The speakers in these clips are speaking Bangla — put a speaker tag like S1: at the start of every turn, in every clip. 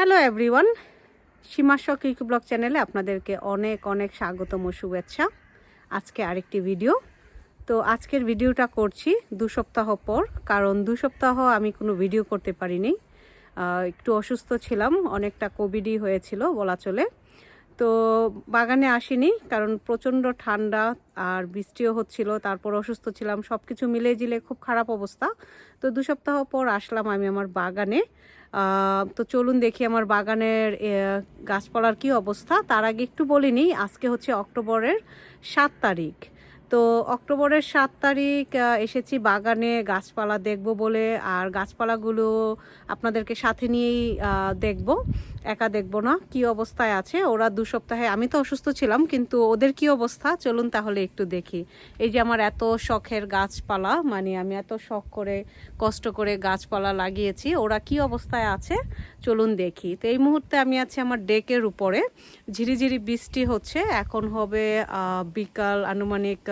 S1: হ্যালো এভরিওয়ান সীমাশ কিক ব্লগ চ্যানেলে আপনাদেরকে অনেক অনেক স্বাগতম ও শুভেচ্ছা। আজকে আরেকটি ভিডিও তো আজকের ভিডিওটা করছি দু সপ্তাহ পর, কারণ দু সপ্তাহ আমি কোনো ভিডিও করতে পারিনি। একটু অসুস্থ ছিলাম, অনেকটা কোভিডই হয়েছিল বলা চলে। তো বাগানে আসিনি, কারণ প্রচণ্ড ঠান্ডা আর বৃষ্টিও হচ্ছিল, তারপর অসুস্থ ছিলাম সব কিছু মিলে জিলে খুব খারাপ অবস্থা। তো দু সপ্তাহ পর আসলাম আমি আমার বাগানে। তো চলুন দেখি আমার বাগানের গাছপালার কি অবস্থা। তার আগে একটু বলিনি, আজকে হচ্ছে অক্টোবরের সাত তারিখ। তো অক্টোবরের সাত তারিখ এসেছি বাগানে, গাছপালা দেখব বলে, আর গাছপালাগুলো আপনাদেরকে সাথে নিয়েই দেখব। একা দেখব না, কি অবস্থায় আছে? ওরা দু সপ্তাহে, আমি তো অসুস্থ ছিলাম, কিন্তু ওদের কি অবস্থা? চলুন তাহলে একটু দেখি। এই যে আমার এত শখের গাছপালা মানে আমি এত শখ করে, কষ্ট করে গাছপালা লাগিয়েছি, ওরা কি অবস্থায় আছে? চলুন দেখি। তো এই মুহূর্তে আমি আছি আমার ডেকের উপরে। ঝিরিঝিরি বৃষ্টি হচ্ছে, এখন হবে বিকাল আনুমানিক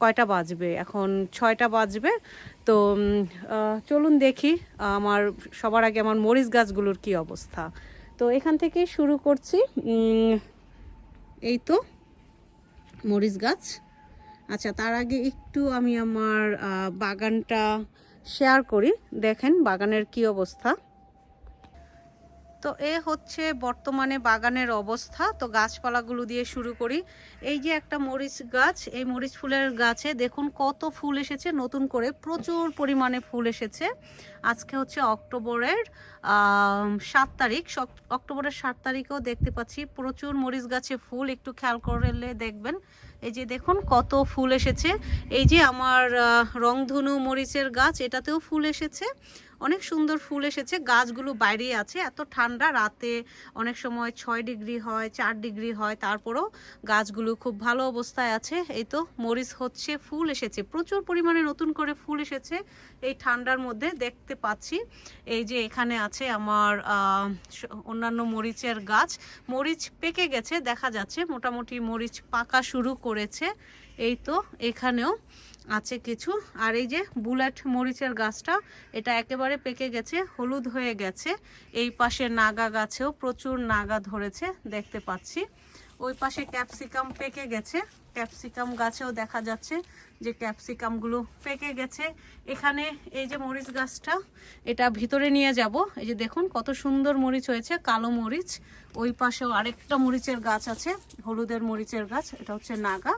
S1: কয়টা বাজবে? এখন ছয়টা বাজবে। তো চলুন দেখি, আমার, সবার আগে আমার মরিচ গাছগুলোর কি অবস্থা। তো এখান থেকে শুরু করছি। এই তো মরিচ গাছ। আচ্ছা তার আগে একটু আমি আমার বাগানটা শেয়ার করি। দেখেন বাগানের কি অবস্থা। তো এ হচ্ছে বর্তমানে বাগানের অবস্থা। তো গাছপালাগুলো দিয়ে শুরু করি। এই যে একটা মরিচ গাছ, এই মরিচ ফুলের গাছে দেখুন কত ফুল এসেছে, নতুন করে প্রচুর পরিমাণে ফুল এসেছে। আজকে হচ্ছে অক্টোবরের সাত তারিখ। অক্টোবরের সাত তারিখেও দেখতে পাচ্ছি প্রচুর মরিচ গাছে ফুল। একটু খেয়াল করলে দেখবেন। এই যে দেখুন কত ফুল এসেছে। এই যে আমার রংধনু মরিচের গাছ, এটাতেও ফুল এসেছে। অনেক সুন্দর ফুল এসেছে। গাছগুলো বাইরে আছে। এত ঠান্ডা, রাতে অনেক সময় ছয় ডিগ্রি হয়, চার ডিগ্রি হয়, তারপরও গাছগুলো খুব ভালো অবস্থায় আছে। এই তো মরিচ হচ্ছে, ফুল এসেছে। প্রচুর পরিমাণে নতুন করে ফুল এসেছে এই ঠান্ডার মধ্যে দেখতে পাচ্ছি। এই যে এখানে আছে আমার অন্যান্য মরিচের গাছ। মরিচ পেকে গেছে, দেখা যাচ্ছে। মোটামুটি মরিচ পাকা শুরু করেছে। এই তো এখানেও আছে কিছু। আর এই যে বুলেট মরিচের গাছটা, এটা একেবারে পেকে গেছে, হলুদ হয়ে গেছে। এই পাশে নাগা গাছেও প্রচুর নাগা ধরেছে, দেখতে পাচ্ছি। ওই পাশে ক্যাপসিকাম পেকে গেছে। ক্যাপসিকাম গাছেও দেখা যাচ্ছে যে ক্যাপসিকামগুলো পেকে গেছে। এখানে এই যে মরিচ গাছটা, এটা ভিতরে নিয়ে যাব। এই যে দেখুন কত সুন্দর মরিচ হয়েছে, কালো মরিচ। ওই পাশেও আরেকটা মরিচের গাছ আছে, হলুদের মরিচের গাছ, এটা হচ্ছে নাগা।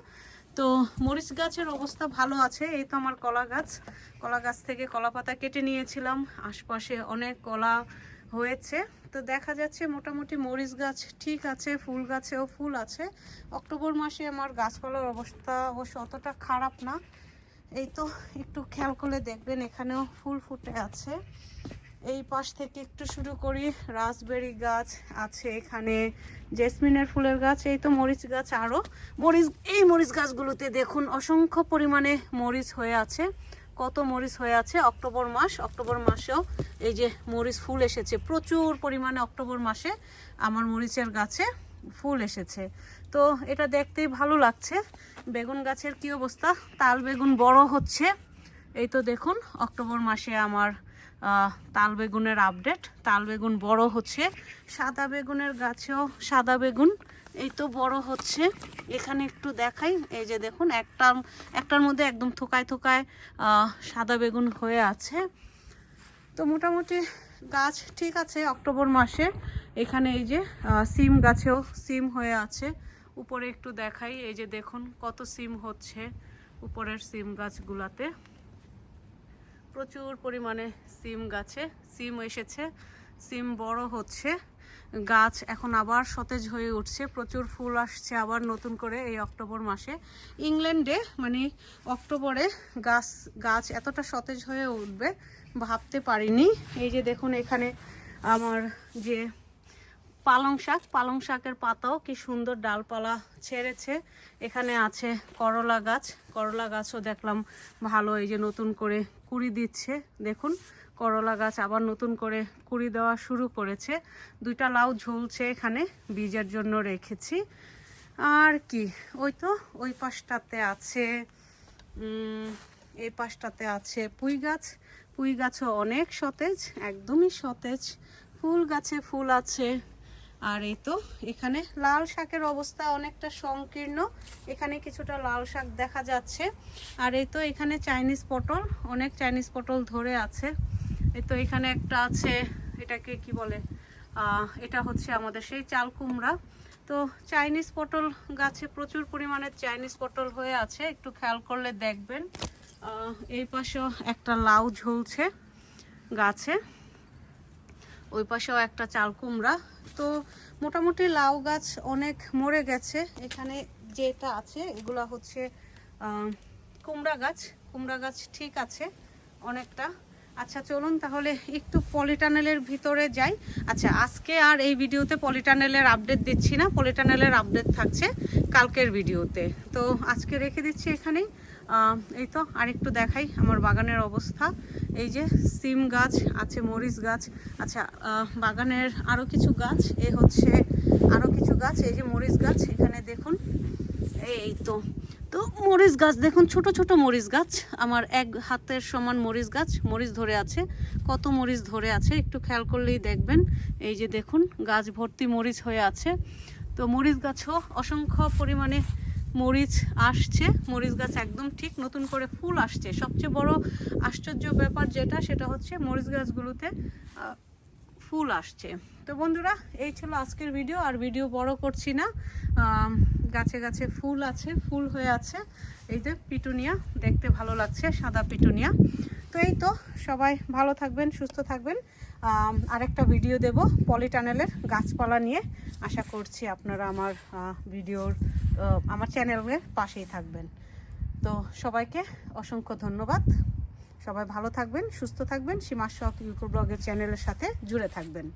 S1: তো মরিচ গাছের অবস্থা ভালো আছে, এই তো আমার কলা গাছ। কলা গাছ থেকে কলা পাতা কেটে নিয়েছিলাম, আশপাশে অনেক কলা হয়েছে। তো দেখা যাচ্ছে মোটামুটি মরিচ গাছ ঠিক আছে, ফুল গাছেও ফুল আছে। অক্টোবর মাসে আমার গাছপালার অবস্থা অবশ্য অতটা খারাপ না। এই তো একটু খেয়াল করলে দেখবেন, এখানেও ফুল ফুটে আছে। এই পাশ থেকে একটু শুরু করি। রাসবেরি গাছ আছে এখানে, জেসমিনের ফুলের গাছ, এই তো মরিচ গাছ আরও মরিচ, এই মরিচ গাছগুলোতে দেখুন অসংখ্য পরিমাণে মরিচ হয়ে আছে। কত মরিচ হয়ে আছে? অক্টোবর মাস, অক্টোবর মাসেও এই যে মরিচ ফুল এসেছে। প্রচুর পরিমাণে অক্টোবর মাসে আমার মরিচের গাছে ফুল এসেছে। তো এটা দেখতেই ভালো লাগছে। বেগুন গাছের কি অবস্থা? তাল বেগুন বড় হচ্ছে। এই তো দেখুন, অক্টোবর মাসে আমার তাল বেগুনের আপডেট তাল বেগুন বড় হচ্ছে, সাদা বেগুনের গাছেও সাদা বেগুন। এই তো বড় হচ্ছে। এখানে একটু দেখাই, এই যে দেখুন একটা একটার মধ্যে একদম থোকায় থোকায় সাদা বেগুন হয়ে আছে। তো মোটামুটি গাছ ঠিক আছে অক্টোবর মাসে। এখানে এই যে সিম গাছেও সিম হয়ে আছে। উপরে একটু দেখাই, এই যে দেখুন, কত সিম হচ্ছে উপরের সিম গাছগুলাতে। প্রচুর পরিমাণে সিম গাছে, সিম এসেছে, সিম বড় হচ্ছে, গাছ এখন আবার সতেজ হয়ে উঠছে, প্রচুর ফুল আসছে আবার নতুন করে এই অক্টোবর মাসে। ইংল্যান্ডে মানে অক্টোবরে গাছ গাছ এতটা সতেজ হয়ে উঠবে, ভাবতে পারিনি। এই যে দেখুন এখানে আমার যে পালং শাক, পালং শাকের পাতাও কি সুন্দর ডালপালা ছেড়েছে। এখানে আছে করলা গাছ, করলা গাছও দেখলাম ভালো, এই যে নতুন করে কুড়ি দিচ্ছে। দেখুন, করলা গাছ আবার নতুন করে কুড়ি দেওয়া শুরু করেছে। দুইটা লাউ ঝুলছে এখানে, বীজের জন্য রেখেছি। আর কি, ওই তো, ওই পাশটাতে আছে এই পাশটাতে আছে পুঁই গাছ। পুঁই গাছও অনেক সতেজ, একদমই সতেজ। ফুল গাছে ফুল আছে। আর এই তো এখানে লাল শাকের অবস্থা অনেকটা সংকীর্ণ। এখানে কিছুটা লাল শাক দেখা যাচ্ছে। আর এই তো এখানে চাইনিজ পটল, অনেক চাইনিজ পটল ধরে আছে। এই তো এখানে একটা আছে, এটাকে কি বলে? এটা হচ্ছে আমাদের সেই চাল কুমড়া। তো চাইনিজ পটল গাছে প্রচুর পরিমাণে চাইনিজ পটল হয়ে আছে। একটু খেয়াল করলে দেখবেন। এই পাশেও একটা লাউ ঝুলছে গাছে। ওই পাশেও একটা চাল কুমড়া। তো মোটামুটি লাউ গাছ অনেক মরে গেছে। এখানে যেটা আছে, এগুলা হচ্ছে কুমড়া গাছ। কুমড়া গাছ ঠিক আছে অনেকটা। আচ্ছা চলুন তাহলে একটু পলিটানেলের ভিতরে যাই। আচ্ছা আজকে আর এই ভিডিওতে পলিটানেলের আপডেট দিচ্ছি না। পলিটানেলের আপডেট থাকছে কালকের ভিডিওতে। তো আজকে রেখে দিচ্ছি এখানেই। এই তো আরেকটু দেখাই আমার বাগানের অবস্থা। এই যে সিম গাছ আছে, মরিচ গাছ আচ্ছা বাগানের আরও কিছু গাছ, এ হচ্ছে আরও কিছু গাছ, এই যে মরিচ গাছ, এখানে দেখুন। এই তো তো মরিচ গাছ, দেখুন ছোট ছোট মরিচ গাছ, আমার এক হাতের সমান মরিচ গাছ, মরিচ ধরে আছে, কত মরিচ ধরে আছে, একটু খেয়াল করলেই দেখবেন। এই যে দেখুন, গাছ ভর্তি মরিচ হয়ে আছে। তো মরিচ গাছও অসংখ্য পরিমাণে মরিচ আসছে, মরিচ গাছ একদম ঠিক নতুন করে ফুল আসছে। সবচেয়ে বড় আশ্চর্য ব্যাপার যেটা, সেটা হচ্ছে মরিচ গাছগুলোতে ফুল আসছে। তো বন্ধুরা, এই ছিল আজকের ভিডিও, আর ভিডিও বড় করছি না। গাছে গাছে ফুল আছে, ফুল হয়ে আছে। এই যে পিটুনিয়া, দেখতে ভালো লাগছে, সাদা পিটুনিয়া। তো এই তো, সবাই ভালো থাকবেন, সুস্থ থাকবেন। আরেকটা ভিডিও দেব পলিটানেলের গাছপালা নিয়ে। আশা করছি আপনারা আমার ভিডিওর আমার চ্যানেলের পাশেই থাকবেন। তো সবাইকে অসংখ্য ধন্যবাদ। সবাই ভালো থাকবেন, সুস্থ থাকবেন। সীমার ইউকো ব্লগের চ্যানেলের সাথে জুড়ে থাকবেন।